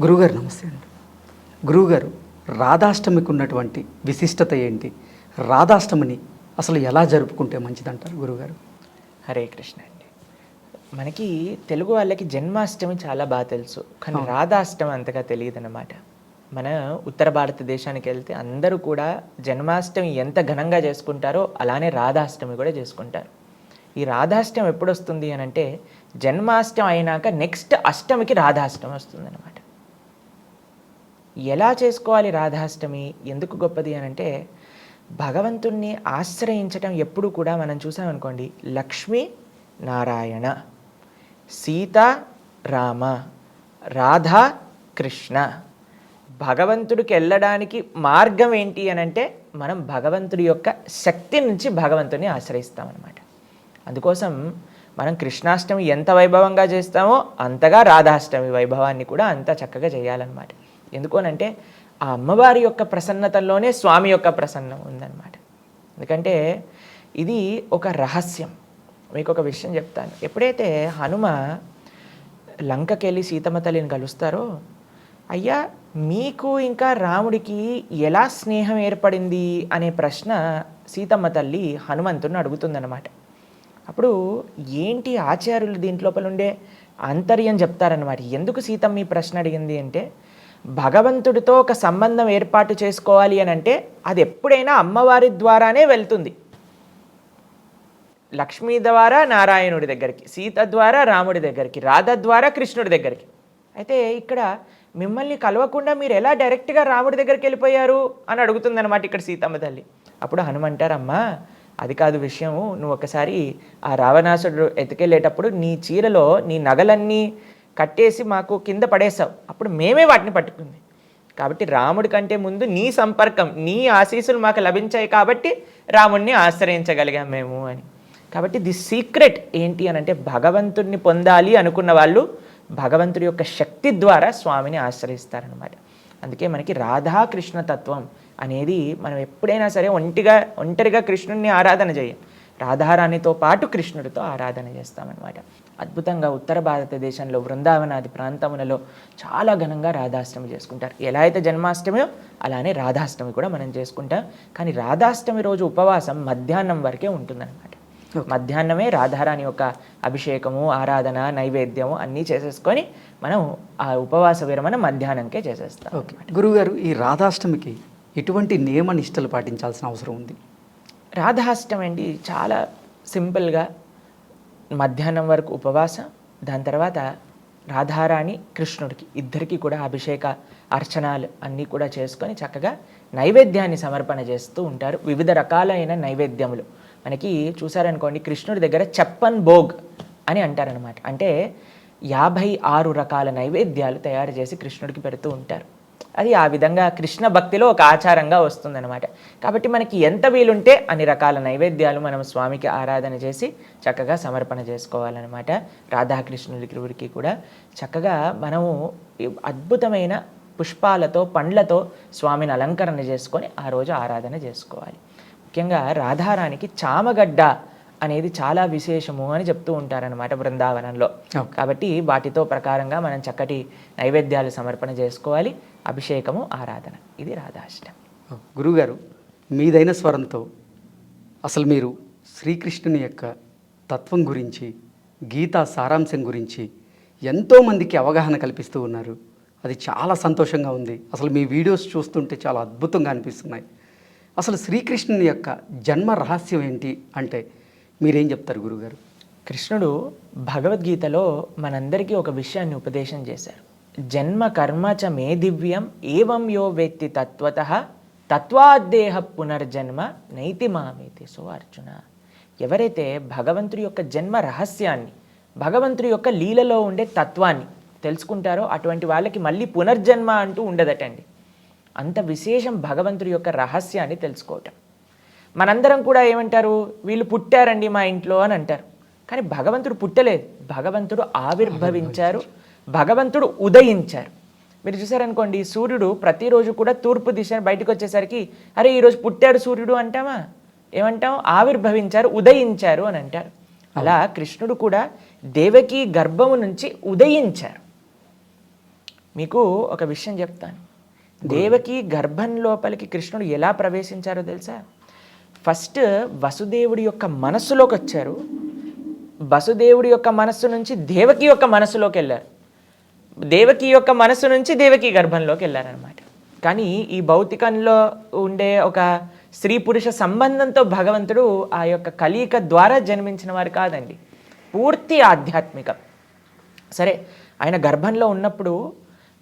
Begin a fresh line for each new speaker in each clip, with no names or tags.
గురుగారు నమస్తే అండి. గురువుగారు రాధాష్టమికి ఉన్నటువంటి విశిష్టత ఏంటి? రాధాష్టమిని అసలు ఎలా జరుపుకుంటే మంచిదంటారు గురుగారు?
హరే కృష్ణ అండి. మనకి తెలుగు వాళ్ళకి జన్మాష్టమి చాలా బాగా తెలుసు కానీ రాధాష్టమి అంతగా తెలియదు అనమాట మన ఉత్తర భారతదేశానికి వెళ్తే అందరూ కూడా జన్మాష్టమి ఎంత ఘనంగా చేసుకుంటారో అలానే రాధాష్టమి కూడా చేసుకుంటారు. ఈ రాధాష్టమి ఎప్పుడు వస్తుంది అని అంటే జన్మాష్టమి అయినాక నెక్స్ట్ అష్టమికి రాధాష్టమి వస్తుంది అనమాట ఎలా చేసుకోవాలి రాధాష్టమి? ఎందుకు గొప్పది అని అంటే భగవంతుణ్ణి ఆశ్రయించటం ఎప్పుడు కూడా మనం చూసామనుకోండి లక్ష్మి నారాయణ సీత రామ రాధా కృష్ణ. భగవంతుడికి వెళ్ళడానికి మార్గం ఏంటి అని అంటే మనం భగవంతుడి యొక్క శక్తి నుంచి భగవంతుని ఆశ్రయిస్తామన్నమాట అందుకోసం మనం కృష్ణాష్టమి ఎంత వైభవంగా చేస్తామో అంతగా రాధాష్టమి వైభవాన్ని కూడా అంత చక్కగా చేయాలన్నమాట. ఎందుకు అంటే ఆ అమ్మవారి యొక్క ప్రసన్నతలోనే స్వామి యొక్క ప్రసన్నం ఉందన్నమాట. ఎందుకంటే ఇది ఒక రహస్యం. మీకు ఒక విషయం చెప్తాను. ఎప్పుడైతే హనుమ లంకకెళ్ళి సీతమ్మ తల్లిని కలుస్తారో అయ్యా మీకు ఇంకా రాముడికి ఎలా స్నేహం ఏర్పడింది అనే ప్రశ్న సీతమ్మ తల్లి హనుమంతుని అడుగుతుందన్నమాట. అప్పుడు ఏంటి ఆచార్యులు దీంట్లోపల ఉండే ఆంతర్యం చెప్తారన్నమాట. ఎందుకు సీతమ్మ ఈ ప్రశ్న అడిగింది అంటే భగవంతుడితో ఒక సంబంధం ఏర్పాటు చేసుకోవాలి అని అంటే అది ఎప్పుడైనా అమ్మవారి ద్వారానే వెళ్తుంది. లక్ష్మీ ద్వారా నారాయణుడి దగ్గరికి సీత ద్వారా రాముడి దగ్గరికి రాధ ద్వారా కృష్ణుడి దగ్గరికి. అయితే ఇక్కడ మిమ్మల్ని కలవకుండా మీరు ఎలా డైరెక్ట్గా రాముడి దగ్గరికి వెళ్ళిపోయారు అని అడుగుతుందన్నమాట ఇక్కడ సీతమ్మ తల్లి. అప్పుడు హనుమంటారమ్మా అది కాదు విషయం నువ్వు ఒకసారి ఆ రావణాసుడు ఎతికెళ్ళేటప్పుడు నీ చీరలో నీ నగలన్నీ కట్టేసి మాకు కింద పడేశావు. అప్పుడు మేమే వాటిని పట్టుకుంది. కాబట్టి రాముడి కంటే ముందు నీ సంపర్కం నీ ఆశీస్సులు మాకు లభించాయి కాబట్టి రాముడిని ఆశ్రయించగలిగాం మేము అని. కాబట్టి ది సీక్రెట్ ఏంటి అని అంటే భగవంతుడిని పొందాలి అనుకున్న వాళ్ళు భగవంతుడి యొక్క శక్తి ద్వారా స్వామిని ఆశ్రయిస్తారనమాట అందుకే మనకి రాధాకృష్ణ తత్వం అనేది మనం ఎప్పుడైనా సరే ఒంటిగా ఒంటరిగా కృష్ణుడిని ఆరాధన చేయం. రాధారాణితో పాటు కృష్ణుడితో ఆరాధన చేస్తామన్నమాట. అద్భుతంగా ఉత్తర భారతదేశంలో బృందావనాది ప్రాంతములలో చాలా ఘనంగా రాధాష్టమి చేసుకుంటారు. ఎలా అయితే జన్మాష్టమియో అలానే రాధాష్టమి కూడా మనం చేసుకుంటాం. కానీ రాధాష్టమి రోజు ఉపవాసం మధ్యాహ్నం వరకే ఉంటుందన్నమాట. మధ్యాహ్నమే రాధారాణి యొక్క అభిషేకము ఆరాధన నైవేద్యము అన్నీ చేసేసుకొని మనం ఆ ఉపవాస విరమణ మధ్యాహ్నంకే చేసేస్తాం
ఓకే. గురువుగారు ఈ రాధాష్టమికి ఎటువంటి నియమ నిష్టలు పాటించాల్సిన అవసరం ఉంది?
రాధాష్టమి అండి చాలా సింపుల్గా మధ్యాహ్నం వరకు ఉపవాసం దాని తర్వాత రాధారాణి కృష్ణుడికి ఇద్దరికి కూడా అభిషేక అర్చనాలు అన్నీ కూడా చేసుకొని చక్కగా నైవేద్యాన్ని సమర్పణ చేస్తూ ఉంటారు. వివిధ రకాలైన నైవేద్యములు. మనకి చూసారనుకోండి కృష్ణుడి దగ్గర చెప్పన్ భోగ్ అని అంటారనమాట అంటే యాభై ఆరు రకాల నైవేద్యాలు తయారు చేసి కృష్ణుడికి పెడుతూ ఉంటారు. అది ఆ విధంగా కృష్ణ భక్తిలో ఒక ఆచారంగా వస్తుందన్నమాట. కాబట్టి మనకి ఎంత వీలుంటే అన్ని రకాల నైవేద్యాలు మనం స్వామికి ఆరాధన చేసి చక్కగా సమర్పణ చేసుకోవాలన్నమాట. రాధాకృష్ణుడికి కూడా. చక్కగా మనము అద్భుతమైన పుష్పాలతో పండ్లతో స్వామిని అలంకరణ చేసుకొని ఆ రోజు ఆరాధన చేసుకోవాలి. ముఖ్యంగా రాధారానికి చామగడ్డ అనేది చాలా విశేషము అని చెప్తూ ఉంటారనమాట బృందావనంలో. కాబట్టి వాటితో ప్రకారంగా మనం చక్కటి నైవేద్యాలు సమర్పణ చేసుకోవాలి. అభిషేకము ఆరాధన. ఇది రాధాష్టమి.
గురువుగారు మీదైన స్వరంతో అసలు మీరు శ్రీకృష్ణుని యొక్క తత్వం గురించి గీతా సారాంశం గురించి ఎంతోమందికి అవగాహన కల్పిస్తూ ఉన్నారు. అది చాలా సంతోషంగా ఉంది. అసలు మీ వీడియోస్ చూస్తుంటే చాలా అద్భుతంగా అనిపిస్తున్నాయి. అసలు శ్రీకృష్ణుని యొక్క జన్మ రహస్యం ఏంటి అంటే మీరేం చెప్తారు గురుగారు?
కృష్ణుడు భగవద్గీతలో మనందరికీ ఒక విషయాన్ని ఉపదేశం చేశారు. జన్మ కర్మ చ మే దివ్యం ఏవం యో వేత్తి తత్వత తత్వాదేహ పునర్జన్మ నైతి మామేతి సో అర్జున. ఎవరైతే భగవంతుడి యొక్క జన్మ రహస్యాన్ని భగవంతుడి యొక్క లీలలో ఉండే తత్వాన్ని తెలుసుకుంటారో అటువంటి వాళ్ళకి మళ్ళీ పునర్జన్మ అంటూ ఉండదటండి. అంత విశేషం భగవంతుడి యొక్క రహస్యాన్ని తెలుసుకోవటం. మనందరం కూడా ఏమంటారు? వీళ్ళు పుట్టారండి మా ఇంట్లో అని అంటారు. కానీ భగవంతుడు పుట్టలేదు. భగవంతుడు ఆవిర్భవించారు. భగవంతుడు ఉదయించారు. మీరు చూసారనుకోండి సూర్యుడు ప్రతిరోజు కూడా తూర్పు దిశ బయటకు వచ్చేసరికి అరే ఈరోజు పుట్టాడు సూర్యుడు అంటామా? ఏమంటాం? ఆవిర్భవించారు ఉదయించారు అని అంటారు. అలా కృష్ణుడు కూడా దేవకి గర్భము నుంచి ఉదయించారు. మీకు ఒక విషయం చెప్తాను. దేవకి గర్భం లోపలికి కృష్ణుడు ఎలా ప్రవేశించారో తెలుసా? ఫస్ట్ వసుదేవుడి యొక్క మనస్సులోకి వచ్చారు. వసుదేవుడి యొక్క మనస్సు నుంచి దేవకి యొక్క మనస్సులోకి వెళ్ళారు. దేవకి యొక్క మనస్సు నుంచి దేవకి గర్భంలోకి వెళ్ళారనమాట కానీ ఈ భౌతికంలో ఉండే ఒక స్త్రీ పురుష సంబంధంతో భగవంతుడు ఆ యొక్క కలీక ద్వారా జన్మించిన వారు కాదండి. పూర్తి ఆధ్యాత్మికం. సరే ఆయన గర్భంలో ఉన్నప్పుడు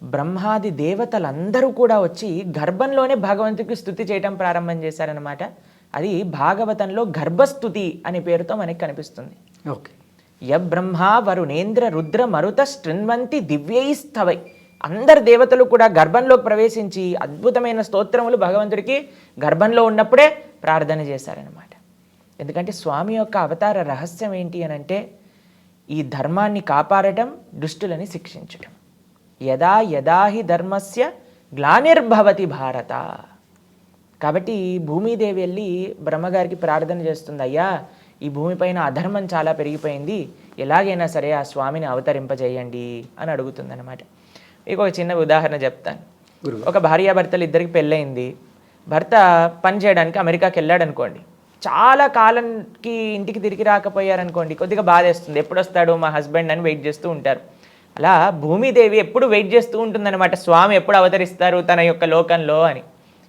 బ్రహ్మాది దేవతలందరూ కూడా వచ్చి గర్భంలోనే భగవంతుడికి స్థుతి చేయటం ప్రారంభం చేశారనమాట అది భాగవతంలో గర్భస్థుతి అనే పేరుతో మనకి కనిపిస్తుంది.
ఓకే.
య బ్రహ్మ వరుణేంద్ర రుద్ర మరుత శృణ్వంతి దివ్యైస్తవై అందరు దేవతలు కూడా గర్భంలోకి ప్రవేశించి అద్భుతమైన స్తోత్రములు భగవంతుడికి గర్భంలో ఉన్నప్పుడే ప్రార్థన చేశారనమాట ఎందుకంటే స్వామి యొక్క అవతార రహస్యం ఏంటి అని అంటే ఈ ధర్మాన్ని కాపాడటం దుష్టులని శిక్షించటం. యదా యదా హి ధర్మస్య గ్లానిర్భవతి భారత. కాబట్టి భూమిదేవి వెళ్ళి బ్రహ్మగారికి ప్రార్థన చేస్తుంది అయ్యా ఈ భూమిపైన అధర్మం చాలా పెరిగిపోయింది ఎలాగైనా సరే ఆ స్వామిని అవతరింపజేయండి అని అడుగుతుంది అనమాట మీకు ఒక చిన్న ఉదాహరణ చెప్తాను. ఒక భార్యాభర్తలు ఇద్దరికి పెళ్ళయింది. భర్త పని చేయడానికి అమెరికాకి వెళ్ళాడు అనుకోండి చాలా కాలంకి ఇంటికి తిరిగి రాకపోయారనుకోండి కొద్దిగా బాధేస్తుంది. ఎప్పుడు వస్తాడు మా హస్బెండ్ అని వెయిట్ చేస్తూ ఉంటారు. అలా భూమిదేవి ఎప్పుడు వెయిట్ చేస్తూ ఉంటుందన్నమాట స్వామి ఎప్పుడు అవతరిస్తారు తన యొక్క లోకంలో అని.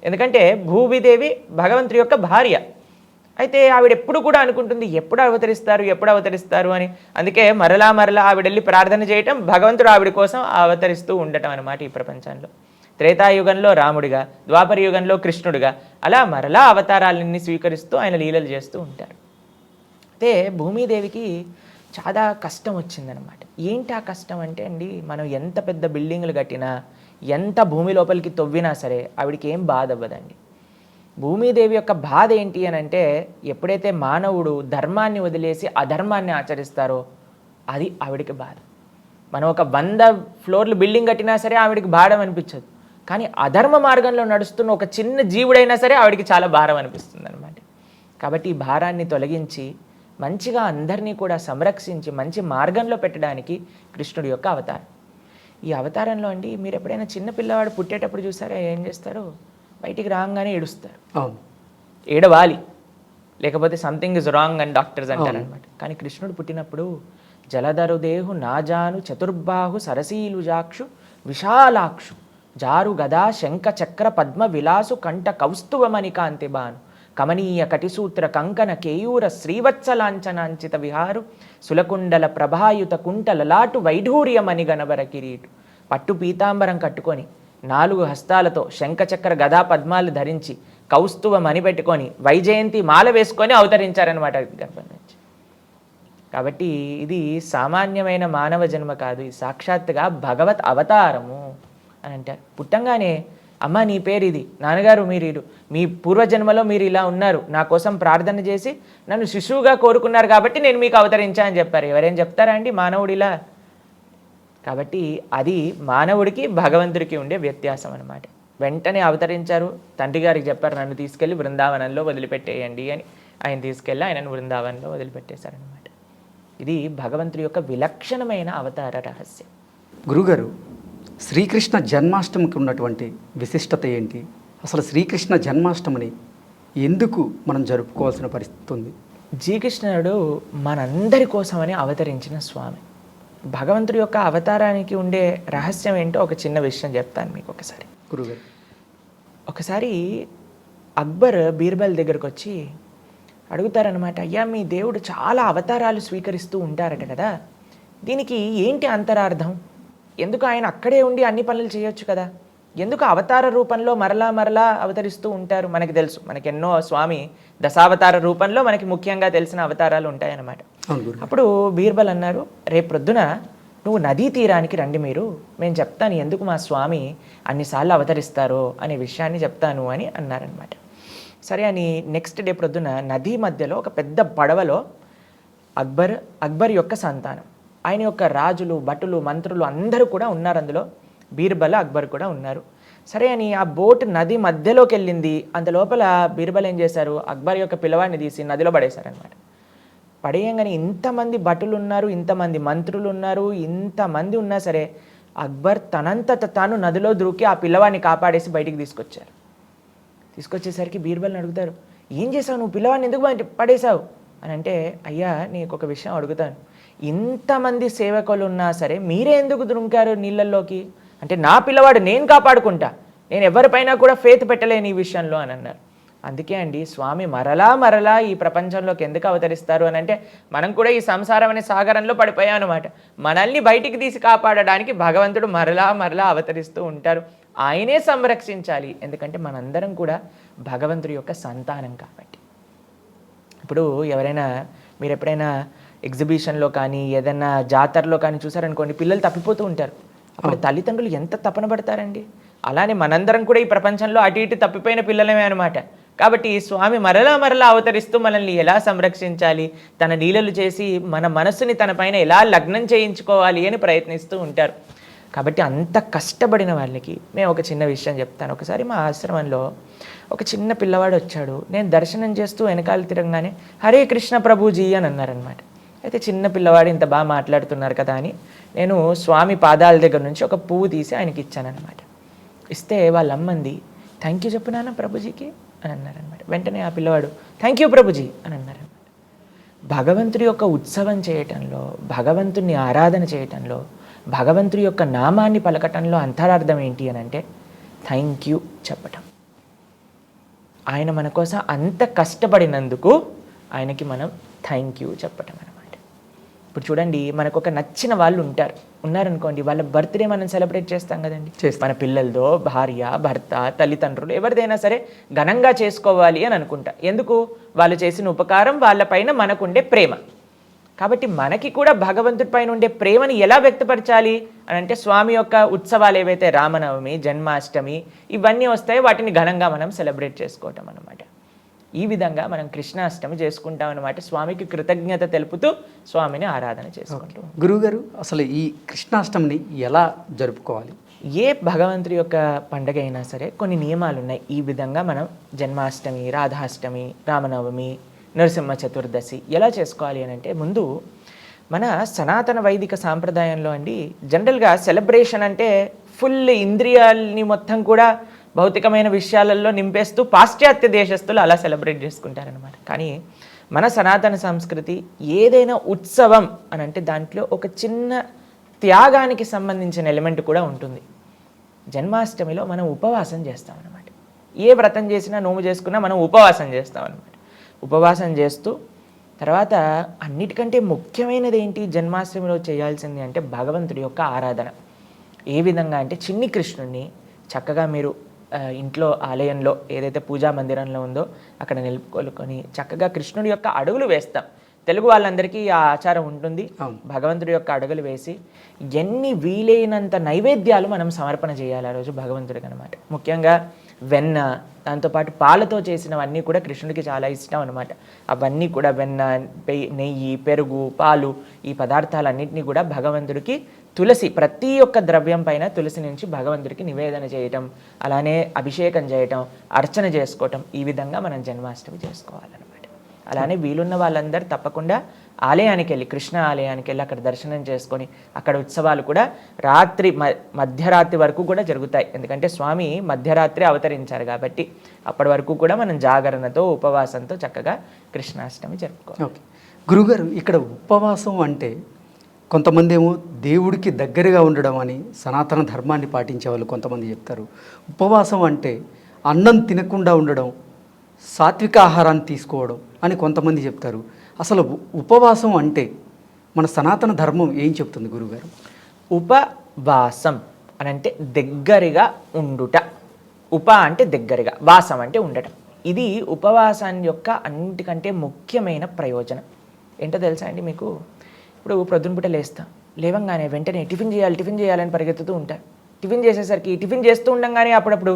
ఎందుకంటే భూమిదేవి భగవంతుడి యొక్క భార్య. అయితే ఆవిడ ఎప్పుడు కూడా అనుకుంటుంది ఎప్పుడు అవతరిస్తారు ఎప్పుడు అవతరిస్తారు అని. అందుకే మరలా మరలా ఆవిడ వెళ్ళి ప్రార్థన చేయటం భగవంతుడు ఆవిడ కోసం అవతరిస్తూ ఉండటం అనమాట ఈ ప్రపంచంలో. త్రేతాయుగంలో రాముడిగా ద్వాపర యుగంలో కృష్ణుడిగా అలా మరలా అవతారాలన్నీ స్వీకరిస్తూ ఆయన లీలలు చేస్తూ ఉంటారు అయితే భూమిదేవికి చాలా కష్టం వచ్చిందనమాట ఏంటి ఆ కష్టం అంటే అండి మనం ఎంత పెద్ద బిల్డింగ్లు కట్టినా ఎంత భూమి లోపలికి తవ్వినా సరే ఆవిడకి ఏం బాధ అవ్వదండి. భూమిదేవి యొక్క బాధ ఏంటి అని అంటే ఎప్పుడైతే మానవుడు ధర్మాన్ని వదిలేసి అధర్మాన్ని ఆచరిస్తారో అది ఆవిడికి బాధ. మనం ఒక వంద ఫ్లోర్లు బిల్డింగ్ కట్టినా సరే ఆవిడికి భారం అనిపించదు. కానీ అధర్మ మార్గంలో నడుస్తున్న ఒక చిన్న జీవుడైనా సరే ఆవిడికి చాలా భారం అనిపిస్తుంది అనమాట కాబట్టి ఈ భారాన్ని తొలగించి మంచిగా అందరినీ కూడా సంరక్షించి మంచి మార్గంలో పెట్టడానికి కృష్ణుడి యొక్క అవతారం. ఈ అవతారంలో అండి మీరు ఎప్పుడైనా చిన్న పిల్లవాడు పుట్టేటప్పుడు చూసారా ఏం చేస్తారు? బయటికి రాగానే ఏడుస్తారు.
అవును.
ఏడవాలి. లేకపోతే సంథింగ్ ఇస్ రాంగ్ అని డాక్టర్స్ అంటారు అనమాట కానీ కృష్ణుడు పుట్టినప్పుడు జలధరుదేహు నాజాను చతుర్బాహు సరసీలుజాక్షు విశాలాక్షు జారు గదా శంఖ చక్ర పద్మ విలాసు కంఠ కౌస్తువమణి కాంతిబాను కమనీయ కటిసూత్ర కంకణ కేయూర శ్రీవత్సలాంఛనాంచిత విహారు సులకుండల ప్రభాయుత కుంటల లాటు వైఢూర్యమని గణవర కిరీటు. పట్టు పీతాంబరం కట్టుకొని నాలుగు హస్తాలతో శంఖచక్ర గదా పద్మాలు ధరించి కౌస్తువ మణి పెట్టుకొని వైజయంతి మాల వేసుకొని అవతరించారనమాట గర్భం నుంచి. కాబట్టి ఇది సామాన్యమైన మానవ జన్మ కాదు ఇది సాక్షాత్తుగా భగవత్ అవతారము అని అంటారు. పుట్టంగానే అమ్మ నీ పేరు ఇది నాన్నగారు మీరు మీ పూర్వజన్మలో మీరు ఇలా ఉన్నారు. నా కోసం ప్రార్థన చేసి నన్ను శిశువుగా కోరుకున్నారు కాబట్టి నేను మీకు అవతరించా అని చెప్పారు. ఎవరేం చెప్తారా అండి? మానవుడు ఇలా. కాబట్టి అది మానవుడికి భగవంతుడికి ఉండే వ్యత్యాసం అనమాట వెంటనే అవతరించారు. తండ్రి గారికి చెప్పారు నన్ను తీసుకెళ్ళి బృందావనంలో వదిలిపెట్టేయండి అని. ఆయన తీసుకెళ్ళి ఆయనను బృందావనంలో వదిలిపెట్టేశారనమాట ఇది భగవంతుడి యొక్క విలక్షణమైన అవతార రహస్యం.
గురుగారు శ్రీకృష్ణ జన్మాష్టమికి ఉన్నటువంటి విశిష్టత ఏంటి? అసలు శ్రీకృష్ణ జన్మాష్టమిని ఎందుకు మనం జరుపుకోవాల్సిన పరిస్థితి ఉంది?
శ్రీకృష్ణుడు మనందరి కోసమని అవతరించిన స్వామి. భగవంతుడి యొక్క అవతారానికి ఉండే రహస్యం ఏంటో ఒక చిన్న విషయం చెప్తాను మీకు ఒకసారి.
గురుగారు.
ఒకసారి అక్బర్ బీర్బల్ దగ్గరకు వచ్చి అడుగుతారనమాట అయ్యా మీ దేవుడు చాలా అవతారాలు స్వీకరిస్తూ ఉంటారట కదా. దీనికి ఏంటి అంతరార్థం? ఎందుకు ఆయన అక్కడే ఉండి అన్ని పనులు చేయొచ్చు కదా? ఎందుకు అవతార రూపంలో మరలా మరలా అవతరిస్తూ ఉంటారు? మనకి తెలుసు. మనకి ఎన్నో స్వామి దశావతార రూపంలో మనకి ముఖ్యంగా తెలిసిన అవతారాలు ఉంటాయన్నమాట. అప్పుడు బీర్బల్ అన్నారు రేపు ప్రొద్దున నువ్వు నదీ తీరానికి రండి మీరు. నేను చెప్తాను ఎందుకు మా స్వామి అన్నిసార్లు అవతరిస్తారో అనే విషయాన్ని చెప్తాను అని అన్నారనమాట సరే అని నెక్స్ట్ డే ప్రొద్దున నదీ మధ్యలో ఒక పెద్ద పడవలో అక్బర్ అక్బర్ యొక్క సంతానం. ఆయన యొక్క రాజులు భటులు మంత్రులు అందరూ కూడా ఉన్నారు అందులో. బీర్బల్ అక్బర్ కూడా ఉన్నారు. సరే అని ఆ బోట్ నది మధ్యలోకి వెళ్ళింది. అంత లోపల బీర్బల్ ఏం చేశారు? అక్బర్ యొక్క పిల్లవాడిని తీసి నదిలో పడేశారనమాట పడేయంగానే ఇంతమంది భటులు ఉన్నారు ఇంతమంది మంత్రులు ఉన్నారు ఇంతమంది ఉన్నా సరే అక్బర్ తనంతట తాను నదిలో దూకి ఆ పిల్లవాడిని కాపాడేసి బయటికి తీసుకొచ్చారు. తీసుకొచ్చేసరికి బీర్బల్ని అడుగుతారు ఏం చేసావు నువ్వు పిల్లవాడిని ఎందుకు పడేశావు? అని అంటే అయ్యా నీకు ఒక విషయం అడుగుతాను. ఇంతమంది సేవకులు ఉన్నా సరే మీరే ఎందుకు దుంకారు నీళ్ళల్లోకి? అంటే నా పిల్లవాడు నేను కాపాడుకుంటా. నేను ఎవరిపైనా కూడా ఫేత్ పెట్టలేను ఈ విషయంలో అని అన్నారు. అందుకే అండి స్వామి మరలా మరలా ఈ ప్రపంచంలోకి ఎందుకు అవతరిస్తారు అని అంటే మనం కూడా ఈ సంసారం అనే సాగరంలో పడిపోయాం అనమాట మనల్ని బయటికి తీసి కాపాడడానికి భగవంతుడు మరలా మరలా అవతరిస్తూ ఉంటారు. ఆయనే సంరక్షించాలి. ఎందుకంటే మనందరం కూడా భగవంతుడి యొక్క సంతానం కాబట్టి. ఇప్పుడు ఎవరైనా మీరు ఎప్పుడైనా ఎగ్జిబిషన్లో కానీ ఏదైనా జాతరలో కానీ చూసారనుకోండి పిల్లలు తప్పిపోతూ ఉంటారు. అప్పుడు తల్లిదండ్రులు ఎంత తపన పడతారండి? అలానే మనందరం కూడా ఈ ప్రపంచంలో అటు ఇటు తప్పిపోయిన పిల్లలమే అనమాట కాబట్టి స్వామి మరలా మరలా అవతరిస్తూ మనల్ని ఎలా సంరక్షించాలి తన లీలలు చేసి మన మనస్సుని తన పైన ఎలా లగ్నం చేయించుకోవాలి అని ప్రయత్నిస్తూ ఉంటారు. కాబట్టి అంత కష్టపడిన వాళ్ళకి మేము ఒక చిన్న విషయం చెప్తాను. ఒకసారి మా ఆశ్రమంలో ఒక చిన్న పిల్లవాడు వచ్చాడు. నేను దర్శనం చేస్తూ వెనకాల తిరగగానే హరే కృష్ణ ప్రభుజీ అని అన్నారనమాట అయితే చిన్న పిల్లవాడు ఇంత బాగా మాట్లాడుతున్నారు కదా అని నేను స్వామి పాదాల దగ్గర నుంచి ఒక పువ్వు తీసి ఆయనకి ఇచ్చానమాట ఇస్తే వాళ్ళ అమ్మంది థ్యాంక్ యూ చెప్పినానా ప్రభుజీకి అని అన్నారనమాట వెంటనే ఆ పిల్లవాడు థ్యాంక్ యూ ప్రభుజీ అని అన్నారనమాట భగవంతుడి యొక్క ఉత్సవం చేయటంలో భగవంతుని ఆరాధన చేయటంలో భగవంతుడి యొక్క నామాన్ని పలకటంలో అంతరార్థం ఏంటి అని అంటే థ్యాంక్ యూ చెప్పటం. ఆయన మన కోసం అంత కష్టపడినందుకు ఆయనకి మనం థ్యాంక్ యూ చెప్పటం అనమాట ఇప్పుడు చూడండి మనకు ఒక నచ్చిన వాళ్ళు ఉంటారు. ఉన్నారనుకోండి వాళ్ళ బర్త్డే మనం సెలబ్రేట్ చేస్తాం కదండి. మన పిల్లలదో భార్య భర్త తల్లిదండ్రులు ఎవరిదైనా సరే ఘనంగా చేసుకోవాలి అని అనుకుంటా. ఎందుకు? వాళ్ళు చేసిన ఉపకారం వాళ్ళపైన మనకుండే ప్రేమ. కాబట్టి మనకి కూడా భగవంతుడి పైన ఉండే ప్రేమని ఎలా వ్యక్తపరచాలి అని అంటే స్వామి యొక్క ఉత్సవాలు ఏవైతే రామనవమి జన్మాష్టమి ఇవన్నీ వస్తాయో వాటిని ఘనంగా మనం సెలబ్రేట్ చేసుకోవటం అనమాట ఈ విధంగా మనం కృష్ణాష్టమి చేసుకుంటాం అనమాట స్వామికి కృతజ్ఞత తెలుపుతూ స్వామిని ఆరాధన చేసుకుంటూ.
గురువుగారు అసలు ఈ కృష్ణాష్టమిని ఎలా జరుపుకోవాలి?
ఏ భగవంతుడి యొక్క పండగ అయినా సరే కొన్ని నియమాలు ఉన్నాయి ఈ విధంగా మనం జన్మాష్టమి రాధాష్టమి రామనవమి నరసింహ చతుర్దశి ఎలా చేసుకోవాలి అని అంటే ముందు మన సనాతన వైదిక సాంప్రదాయంలో అండి జనరల్గా సెలబ్రేషన్ అంటే ఫుల్ ఇంద్రియాల్ని మొత్తం కూడా భౌతికమైన విషయాలలో నింపేస్తూ పాశ్చాత్య దేశస్తులు అలా సెలబ్రేట్ చేసుకుంటారనమాట కానీ మన సనాతన సంస్కృతి ఏదైనా ఉత్సవం అని అంటే దాంట్లో ఒక చిన్న త్యాగానికి సంబంధించిన ఎలిమెంట్ కూడా ఉంటుంది. జన్మాష్టమిలో మనం ఉపవాసం చేస్తాం అనమాట ఏ వ్రతం చేసినా నోము చేసుకున్నా మనం ఉపవాసం చేస్తాం అనమాట ఉపవాసం చేస్తూ తర్వాత అన్నిటికంటే ముఖ్యమైనది ఏంటి? జన్మాష్టమిలో చేయాల్సింది అంటే భగవంతుడి యొక్క ఆరాధన. ఏ విధంగా అంటే చిన్ని కృష్ణుడిని చక్కగా మీరు ఇంట్లో ఆలయంలో ఏదైతే పూజా మందిరంలో ఉందో అక్కడ నిలుపుకొలుకొని చక్కగా కృష్ణుడి యొక్క అడుగులు వేస్తాం. తెలుగు వాళ్ళందరికీ ఆ ఆచారం ఉంటుంది. భగవంతుడి యొక్క అడుగులు వేసి ఎన్ని వీలైనంత నైవేద్యాలు మనం సమర్పణ చేయాలి ఆ రోజు భగవంతుడికి అనమాట ముఖ్యంగా వెన్న దాంతోపాటు పాలతో చేసినవన్నీ కూడా కృష్ణుడికి చాలా ఇష్టం అనమాట అవన్నీ కూడా వెన్న నెయ్యి పెరుగు పాలు ఈ పదార్థాలన్నింటినీ కూడా భగవంతుడికి తులసి ప్రతి ఒక్క ద్రవ్యం పైన తులసి నుంచి భగవంతుడికి నివేదన చేయటం అలానే అభిషేకం చేయటం అర్చన చేసుకోవటం ఈ విధంగా మనం జన్మాష్టమి చేసుకోవాలన్నమాట. అలానే వీలున్న వాళ్ళందరూ తప్పకుండా ఆలయానికి వెళ్ళి కృష్ణ ఆలయానికి వెళ్ళి అక్కడ దర్శనం చేసుకొని అక్కడ ఉత్సవాలు కూడా రాత్రి మ- మధ్యరాత్రి వరకు కూడా జరుగుతాయి. ఎందుకంటే స్వామి మధ్యరాత్రి అవతరించారు కాబట్టి అప్పటి వరకు కూడా మనం జాగరణతో ఉపవాసంతో చక్కగా కృష్ణాష్టమి జరుపుకోవాలి.
ఓకే. గురుగారు ఇక్కడ ఉపవాసం అంటే కొంతమంది ఏమో దేవుడికి దగ్గరగా ఉండడం అని సనాతన ధర్మాన్ని పాటించే వాళ్ళు కొంతమంది చెప్తారు. ఉపవాసం అంటే అన్నం తినకుండా ఉండడం సాత్విక ఆహారాన్ని తీసుకోవడం అని కొంతమంది చెప్తారు. అసలు ఉపవాసం అంటే మన సనాతన ధర్మం ఏం చెప్తుంది గురుగారు?
ఉపవాసం అని అంటే దగ్గరగా ఉండుట. ఉప అంటే దగ్గరగా వాసం అంటే ఉండటం. ఇది ఉపవాసాన్ని యొక్క అన్నిటికంటే ముఖ్యమైన ప్రయోజనం. ఏంటో తెలుసా అండి మీకు? ఇప్పుడు ప్రొద్దునపూట లేస్తాం. లేవంగానే వెంటనే టిఫిన్ చేయాలి టిఫిన్ చేయాలని పరిగెత్తుతూ ఉంటారు టిఫిన్ చేసేసరికి టిఫిన్ చేస్తూ ఉండంగానే అప్పుడప్పుడు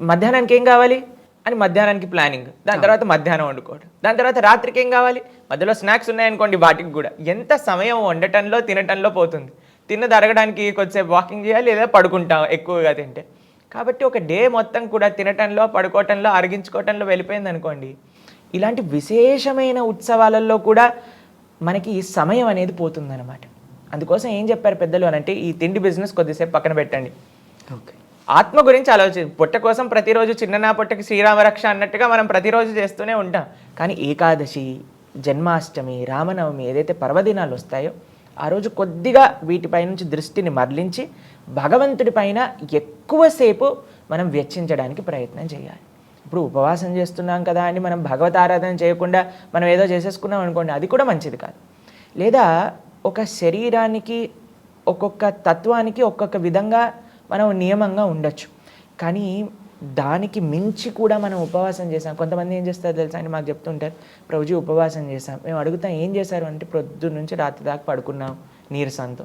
మధ్యాహ్నానికి ఏం కావాలి? అని మధ్యాహ్నానికి ప్లానింగ్. దాని తర్వాత మధ్యాహ్నం వండుకోవడం. దాని తర్వాత రాత్రికి ఏం కావాలి? మధ్యలో స్నాక్స్ ఉన్నాయనుకోండి వాటికి కూడా. ఎంత సమయం వండటంలో తినటంలో పోతుంది. తిన్నది అరగడానికి కొద్దిసేపు వాకింగ్ చేయాలి లేదా పడుకుంటాం ఎక్కువగా తింటే. కాబట్టి ఒక డే మొత్తం కూడా తినటంలో పడుకోవటంలో అరిగించుకోవటంలో వెళ్ళిపోయింది అనుకోండి ఇలాంటి విశేషమైన ఉత్సవాలలో కూడా మనకి సమయం అనేది పోతుందన్నమాట. అందుకోసం ఏం చెప్పారు పెద్దలు అని అంటే ఈ తిండి బిజినెస్ కొద్దిసేపు పక్కన పెట్టండి.
ఓకే.
ఆత్మ గురించి ఆలోచి పొట్ట కోసం ప్రతిరోజు చిన్న నా పొట్టకి శ్రీరామరక్ష అన్నట్టుగా మనం ప్రతిరోజు చేస్తూనే ఉంటాం. కానీ ఏకాదశి జన్మాష్టమి రామనవమి ఏదైతే పర్వదినాలు వస్తాయో ఆ రోజు కొద్దిగా వీటిపై నుంచి దృష్టిని మరలించి భగవంతుడి పైన ఎక్కువసేపు మనం వెచ్చించడానికి ప్రయత్నం చేయాలి. ఇప్పుడు ఉపవాసం చేస్తున్నాం కదా అని మనం భగవత్ ఆరాధన చేయకుండా మనం ఏదో చేసేసుకున్నాం అనుకోండి అది కూడా మంచిది కాదు. లేదా ఒక శరీరానికి ఒక్కొక్క తత్వానికి ఒక్కొక్క విధంగా మనం నియమంగా ఉండొచ్చు. కానీ దానికి మించి కూడా మనం ఉపవాసం చేసాం. కొంతమంది ఏం చేస్తారు తెలుసా అని మాకు చెప్తుంటారు ప్రభుజీ ఉపవాసం చేసాం. మేము అడుగుతాం ఏం చేశారు? అంటే ప్రొద్దు నుంచి రాత్రి దాకా పడుకున్నాం నీరసంతో.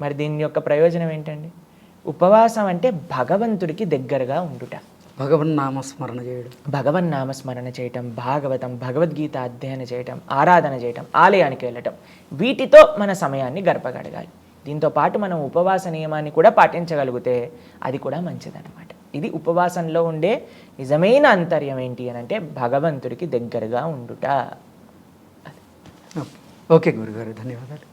మరి దీని యొక్క ప్రయోజనం ఏంటండి? ఉపవాసం అంటే భగవంతుడికి దగ్గరగా ఉండుట.
భగవన్ నామస్మరణ చేయడం.
భగవన్ నామస్మరణ చేయటం భాగవతం భగవద్గీత అధ్యయనం చేయటం ఆరాధన చేయటం ఆలయానికి వెళ్ళటం వీటితో మన సమయాన్ని గడపగడగాలి. దీంతో పాటు మనం ఉపవాస నియమాన్ని కూడా పాటించగలిగితే అది కూడా మంచిదన్నమాట. ఇది ఉపవాసంలో ఉండే నిజమైన అంతర్యం ఏంటి అని అంటే భగవంతుడికి దగ్గరగా ఉండుట.
ఓకే గురుగారు ధన్యవాదాలు.